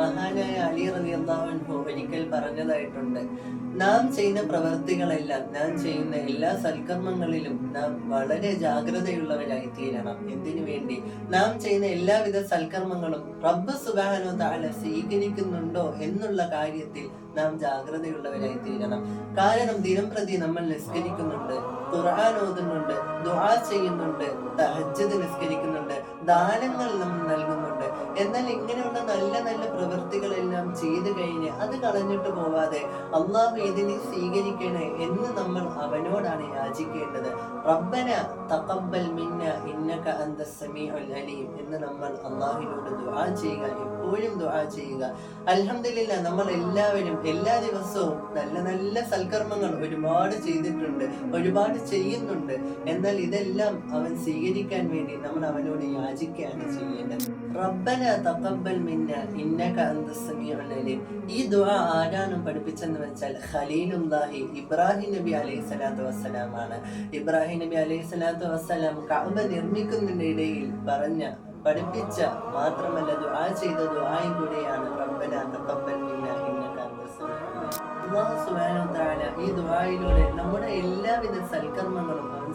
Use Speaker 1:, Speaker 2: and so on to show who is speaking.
Speaker 1: മഹാനായ അലി റളിയല്ലാഹു ഒരിക്കൽ പറഞ്ഞതായിട്ടുണ്ട്. നാം ചെയ്യുന്ന പ്രവൃത്തികളെല്ലാം നാം ചെയ്യുന്ന എല്ലാ സൽക്കർമ്മങ്ങളിലും നാം വളരെ ജാഗ്രതയുള്ളവരായി തീരണം എന്തിനു വേണ്ടി? നാം ചെയ്യുന്ന എല്ലാവിധ സൽക്കർമ്മങ്ങളും റബ്ബ് സുബാനോ താല സ്വീകരിക്കുന്നുണ്ടോ എന്നുള്ള കാര്യത്തിൽ നാം ജാഗ്രതയുള്ളവരായി തീരണം കാരണം ദിനം പ്രതി നമ്മൾ നിസ്കരിക്കുന്നുണ്ട് ഖുർആൻ ഓതുന്നുണ്ട് ദുആ ചെയ്യുന്നുണ്ട് തഹജ്ജുദ് നിസ്കരിക്കുന്നുണ്ട് ദാനങ്ങൾ നമ്മൾ നൽകുന്നുണ്ട്. എന്നാൽ ഇങ്ങനെയുള്ള നല്ല നല്ല പ്രവൃത്തികളെല്ലാം ചെയ്തു കഴിഞ്ഞ് അത് കളഞ്ഞിട്ട് പോവാതെ അള്ളാഹു ഇതിനെ സ്വീകരിക്കണേ എന്ന് നമ്മൾ അവനോടാണ് യാചിക്കേണ്ടത്. റബ്ബന തഖബ്ബൽ മിന്ന ഇന്നക അന്ത സമീഉൽ അലീം എന്ന് നമ്മൾ അള്ളാഹുവിനോട് ദുആ ചെയ്യുക എപ്പോഴും ദുആ ചെയ്യുക. അൽഹംദുലില്ലാ നമ്മൾ എല്ലാവരും എല്ലാ ദിവസവും നല്ല നല്ല സൽക്കർമ്മങ്ങൾ ഒരുപാട് ചെയ്തിട്ടുണ്ട് ഒരുപാട് ചെയ്യുന്നുണ്ട്. എന്നാൽ ഇതെല്ലാം അവൻ സ്വീകരിക്കാൻ വേണ്ടി നമ്മൾ അവനോട് യാചിക്കുകയാണ് ചെയ്യേണ്ടത്. റബ്ബന തഖബ്ബൽ മിന്ന ഇന്നക അന്ത സമീഉൽ അലീം. ഈ ദുആ ആരാണ് പഠിപ്പിച്ചെന്ന് വെച്ചാൽ ഖലീലുല്ലാഹി ഇബ്രാഹിം നബി അലൈഹി സ്വലാത്തു വസ്സലാമാണ് ഇബ്രാഹിം നബി അലൈഹി സ്വലാത്തു വസ്സലാം കഅബ നിർമ്മിക്കുന്നതിനിടയിൽ പറഞ്ഞ പഠിപ്പിച്ച മാത്രമല്ല ദുആ ചെയ്ത ദുആയും കൂടെയാണ് റബ്ബന തഖബ്ബൽ. അലീം സുബാനോ താല ഈ ദ്വായിലൂടെ നമ്മുടെ എല്ലാവിധ സൽക്കർമ്മങ്ങളും അവൻ